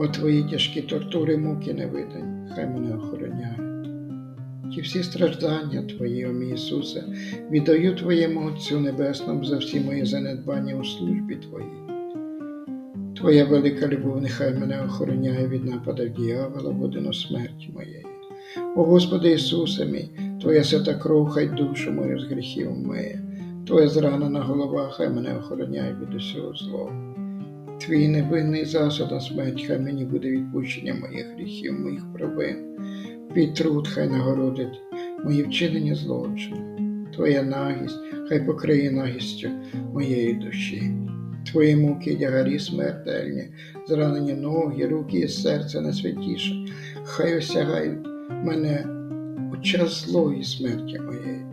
О твої тяжкі тортури, муки невидані, хай мене охороняють. Ті всі страждання Твої, о мій Ісусе, віддаю Твоєму Отцю Небесному за всі мої занедбання у службі Твоїй. Твоя велика любов нехай мене охороняє від нападів діявола в годину смерті моєї. О Господи Ісусе мій, Твоя свята кров, хай душу мою з гріхів миє, Твоя зранена голова, хай мене охороняє від усього злого. Твій невинний засуд на смерть, хай мені буде відпущення моїх гріхів, моїх провин. Твій труд хай нагородить мої вчинення злочину. Твоя нагість хай покриє нагістю моєї душі. Твої муки, дягарі смертельні, зранені ноги, руки і серце найсвятіше, хай осягають мене у час злої смерті моєї.